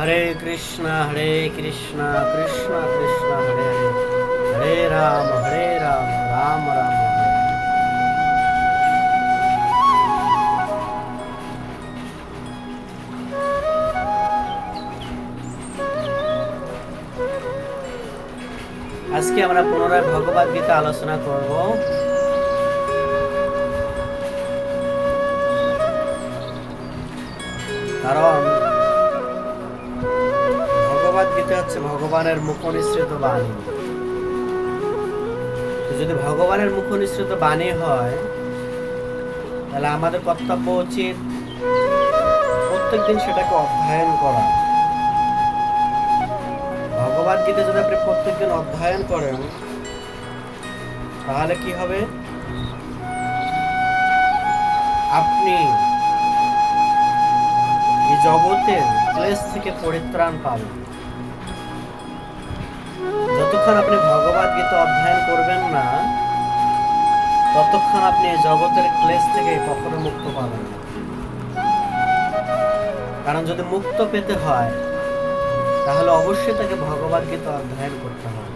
হরে কৃষ্ণ হরে কৃষ্ণ কৃষ্ণ কৃষ্ণ, হরে হরে রাম হরে রাম রাম রাম। আজকে আমরা পুনরায় ভগবদ গীতা আলোচনা করব কারণ ভগবদ গীতা হচ্ছে ভগবানের মুখনিসৃত বাণী। যদি ভগবানের মুখনিসৃত বাণী হয়, তাহলে আমাদের কর্তব্য উচিত প্রত্যেকদিন সেটাকে অধ্যয়ন করা। ভগবদ গীতা যদি আপনি প্রত্যেকদিন অধ্যয়ন করেন, তাহলে কি হবে? আপনি এই জগতের ক্লেশ থেকে পরিত্রাণ পাবেন। যতক্ষণ আপনি ভগবদ গীতা অধ্যয়ন করবেন না, ততক্ষণ আপনি জগতের ক্লেশ থেকে কখনো মুক্ত পাবেন না। কারণ যদি মুক্ত পেতে হয়, তাহলে অবশ্যই তাকে ভগবদ গীতা অধ্যয়ন করতে হবে।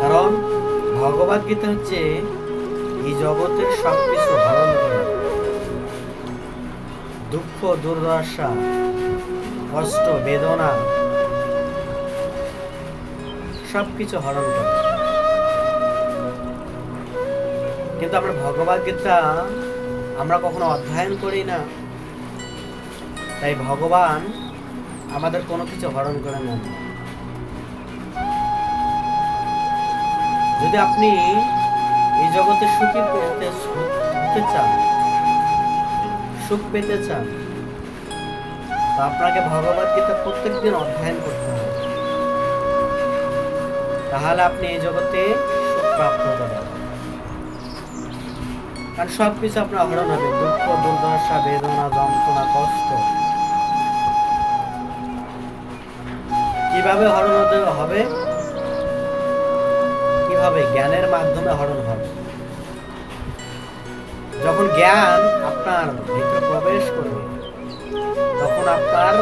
কারণ ভগবদ গীতা হচ্ছে এই জগতের সবকিছু হরণ করে। দুঃখ, দুর্দশা কষ্ট, বেদনা, সবকিছু হরণ করে কিন্তু আমরা ভগবদ গীতা আমরা কখনো অধ্যয়ন করি না তাই ভগবান আমাদের কোনো কিছু হরণ করে না। যদি আপনি এই জগতে সুখী পেতে হতে চান, সুখ পেতে চান আপনাকে ভগবত গীতা প্রত্যেকদিন অধ্যয়ন করতে হবে। তাহলে আপনি এই জগতে প্রাপ্ত করবেন কারণ সব কিছু আপনার হরণ হবে। দুঃখ, দুর্দশা, বেদনা, যন্ত্রণা, কষ্ট। কীভাবে হরণ হবে? কীভাবে জ্ঞানের মাধ্যমে হরণ হবে? যখন জ্ঞান আপনার ভিতরে প্রবেশ করবে তখন আপনার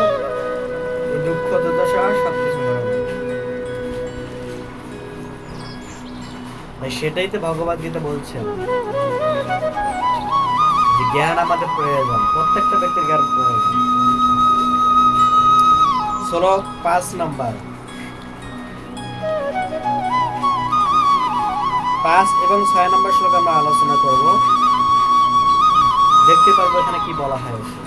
দুঃখ দুর্দশা সবকিছু সেটাই তো ভগবদ গীতা বলছেন। যে জ্ঞান আমাদের প্রয়োজন, প্রত্যেকটা ব্যক্তির জ্ঞান প্রয়োজন। শ্লোক পাঁচ নম্বর। পাঁচ এবং ছয় নম্বর শ্লোক আমরা আলোচনা করব। দেখতে পারব এখানে কি বলা হয়েছে।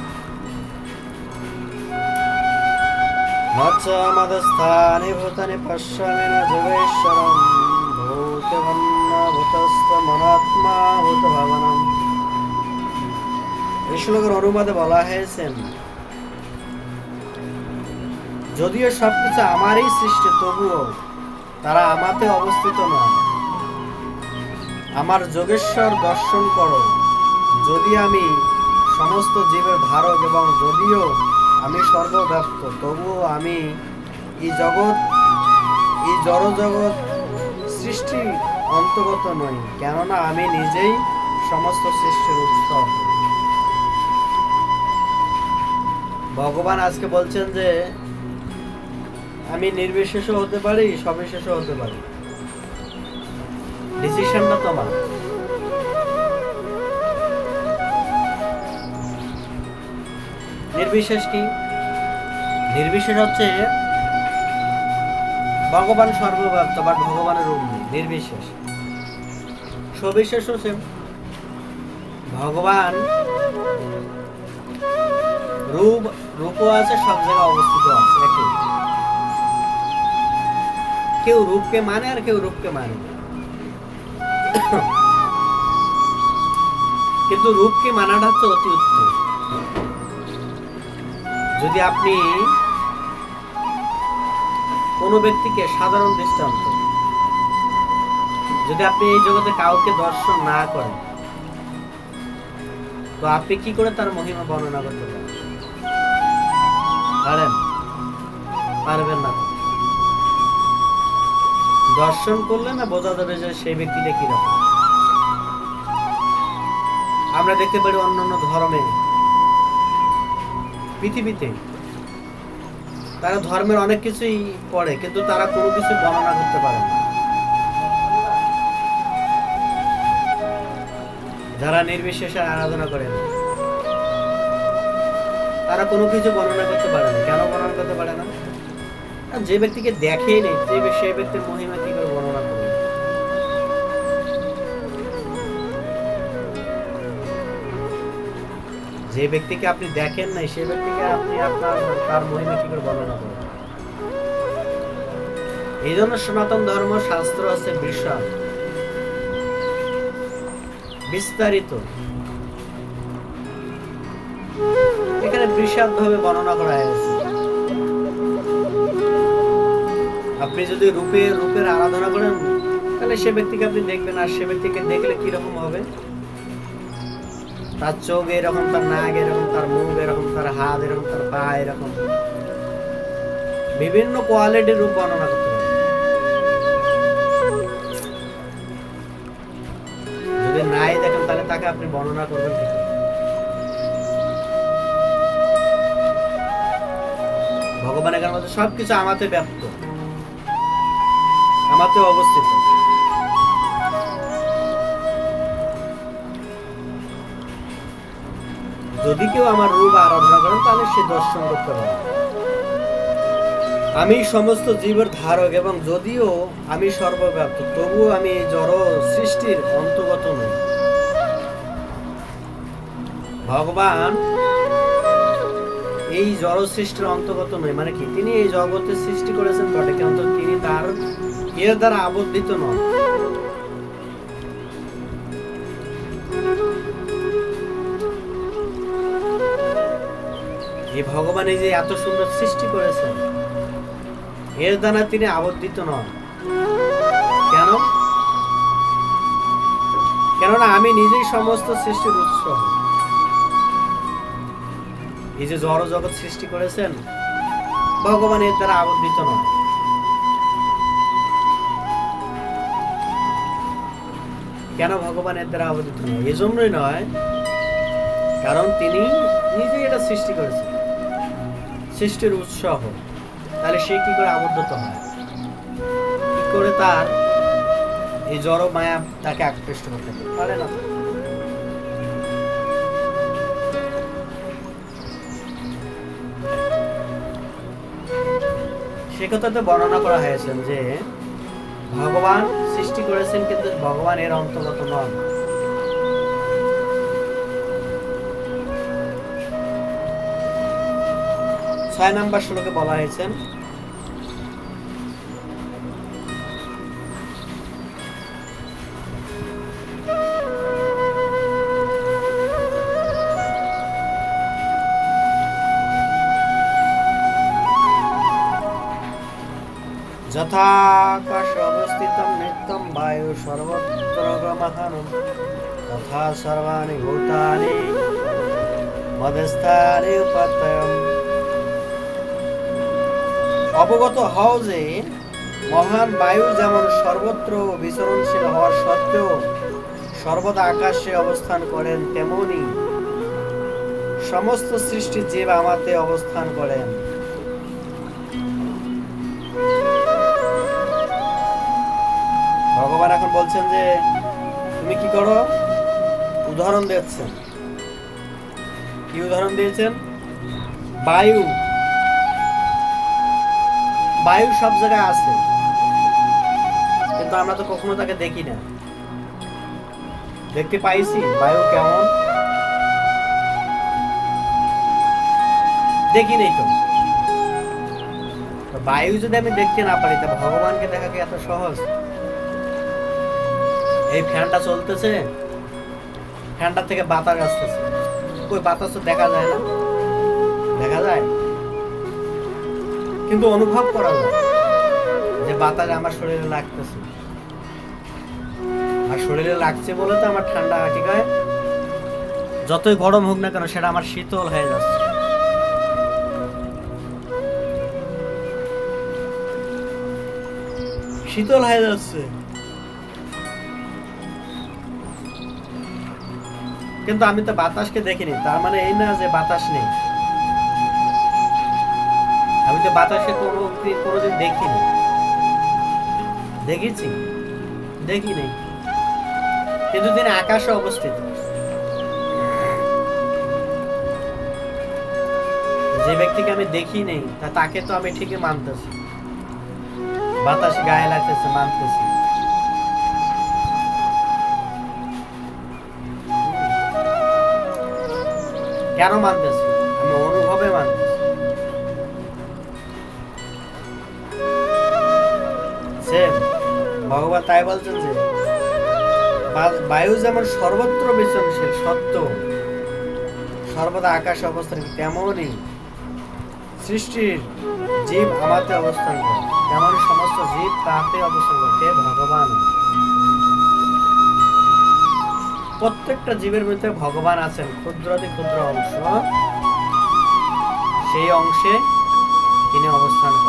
মৎস্যমদস্থানে ভূতানি পশ্যামি ন যোগেশ্বরম ভূতভন্ন ভূতস্থ মনাত্মা ভূত ভাবনম এই শ্লোকের অনুবাদে বলা হয়েছে, যদিও সবকিছু আমারই সৃষ্টি, তবুও তারা আমাতে অবস্থিত নয়। আমার যোগেশ্বর দর্শন করো। যদি আমি সমস্ত জীবের ধারক এবং যদিও আমি সর্বব্যাপ্ত তবুও আমি এই জগৎ, এই জড় জগৎ সৃষ্টি অন্তর্গত নই, কেননা আমি নিজেই সমস্ত সৃষ্টির উৎস। ভগবান আজকে বলছেন যে, আমি নির্বিশেষও হতে পারি, সবিশেষও হতে পারি। ডিসিশনটা তোমার। নির্বিশেষ কি? নির্বিশেষ হচ্ছে ভগবান সর্বব্যাপ্ত বাট ভগবানের রূপ নেই নির্বিশেষ। সবিশেষ হচ্ছে ভগবান রূপ, রূপও আছে, সব জায়গায় অবস্থিত আছে, একই। কেউ রূপকে মানে আর কেউ রূপকে মানে কিন্তু রূপকে মানাটা হচ্ছে অতি উত্তম। যদি আপনি কোনো ব্যক্তিকে সাধারণ দৃষ্টান্ত, যদি আপনি এই জগতে কাউকে দর্শন না করেন, তো আপনি কি করে তার মহিমা বর্ণনা করতে পারেন? পারবেন না। দর্শন করলে না বোঝা যাবে যে সেই ব্যক্তিটা কীরকম। আমরা দেখতে পারি অন্য অন্য ধর্মে পৃথিবীতে। তারা ধর্মের অনেক কিছুই পড়ে কিন্তু তারা কোনো কিছু বর্ণনা করতে পারে না। যারা নির্বিশেষে আরাধনা করেন তারা কোনো কিছু বর্ণনা করতে পারে না। কেন বর্ণনা করতে পারে না? যে ব্যক্তিকে দেখেই নেই, যে সেই ব্যক্তির মহিমা কি যে ব্যক্তিকে আপনি দেখেন নাই সেই ব্যক্তিকে আপনি আপনার, তার মহিমা কি করে বর্ণনা করবেন এই জন্য সনাতন ধর্ম শাস্ত্র আছে বিশাল। বিস্তারিত। এখানে বিশাল ভাবে বর্ণনা করা হয়েছে। আপনি যদি রূপে, রূপের আরাধনা করেন, তাহলে সে ব্যক্তিকে আপনি দেখবেন, আর সে ব্যক্তিকে দেখলে কীরকম হবে? তার চোখ এরকম, তার নাক এরকম, তার মুখ এরকম, তার হাত এরকম, তার পা এরকম। বিভিন্ন কোয়ালিটির রূপ বর্ণনা করতে যদি নাই দেখেন, তাহলে তাকে আপনি বর্ণনা করবেন ভগবানের? মধ্যে সবকিছু আমাতে ব্যাপ্ত। আমাতে অবস্থিত। যদি কেউ আমার রূপ আরাধনা করে তাহলে সে দর্শন করতে পারে আমি সমস্ত জীবের ধারক এবং যদিও আমি সর্বব্যাপ্ত, তবুও আমি এই জড় সৃষ্টির অন্তর্গত নই। ভগবান এই জড় সৃষ্টির অন্তর্গত নয় মানে কি? তিনি এই জগতের সৃষ্টি করেছেন বটে, কিন্তু তিনি তার এর দ্বারা আবদ্ধিত নন। এই যে এত সুন্দর সৃষ্টি করেছেন, এর দ্বারা তিনি আবদ্ধিত নন। কেন? কেননা আমি নিজেই সমস্ত সৃষ্টির উৎস। এই যে জড় জগৎ সৃষ্টি করেছেন, ভগবান এর দ্বারা আবদ্ধিত নয় কেন ভগবান এর দ্বারা আবদ্ধিত নয়? এজন্যই নয়, কারণ তিনি নিজেই এটা সৃষ্টি করেছেন। সৃষ্টির উৎসাহ, তাহলে সে কি করে আবদ্ধত হয়? কি করে তার এই জড় মায়া তাকে আকৃষ্ট করতে পারে না। সে কথাতে বর্ণনা করা হয়েছে যে, ভগবান সৃষ্টি করেছেন কিন্তু ভগবান এর অন্তর্গত নন। ছয় নাম্বার শ্লোকে বলা হয়েছে, যথাকাশ অবস্থিতম নিত্যম বায়ু সর্বত্র গমহানম তথা সর্বাণি ভূতানি উপাত্তয়ম। অবগত হও যে মহান বায়ু যেমন সর্বত্র বিচরণশীল হওয়ার সত্ত্বেও সর্বদা আকাশে অবস্থান করেন, তেমনি সমস্ত সৃষ্টির জীব আমাতে অবস্থান করেন। ভগবান এখন বলছেন যে, তুমি কি করো? উদাহরণ দিচ্ছেন। কি উদাহরণ দিয়েছেন? বায়ু। বায়ু সব জায়গায় আছে। কিন্তু আমরা তো কখনো তাকে দেখি না। দেখতে পাইছি, বায়ু কেমন? দেখি নেই তো। বায়ু যদি আমি দেখতে না পারি, তা ভগবানকে দেখা কি এত সহজ? এই ফ্যানটা চলতেছে ফ্যানটা থেকে বাতাস আসতেছে। ওই বাতাস তো দেখা যায় না। দেখা যায়? কিন্তু অনুভব করা যায় যে বাতাস আমার শরীরে লাগতেছে। আর শরীরে লাগছে বলে তো আমার ঠান্ডা হয় যতই গরম হোক না কেন, সেটা আমার শীতল হয়ে যাচ্ছে। শীতল হয়ে যাচ্ছে। কিন্তু আমি তো বাতাসকে দেখিনি, তার মানে এই না যে বাতাস নেই। তো বাতাসে কোনো কোনোদিন দেখিনি। দেখেছি দেখি নেই। কিন্তু তিনি আকাশে অবস্থিত। যে ব্যক্তিকে আমি দেখি নেই, তা তাকে তো আমি ঠিকই মানতেছি। বাতাস গায়ে লাগতেছে, মানতেছি। কেন মানতেছি? আমি অনুভবে মানতেছি। ভগবান তাই বলছেন যে বায়ু যেমন সর্বত্র বিচরণশীল, সত্য, সর্বদা আকাশে অবস্থান তেমনই সৃষ্টির জীব আমাতে অবস্থান করে তেমন সমস্ত জীব তাতে অবস্থান করে। ভগবান, প্রত্যেকটা জীবের মধ্যে ভগবান আছেন, ক্ষুদ্রাতি ক্ষুদ্র অংশ। সেই অংশে তিনি অবস্থান করেন।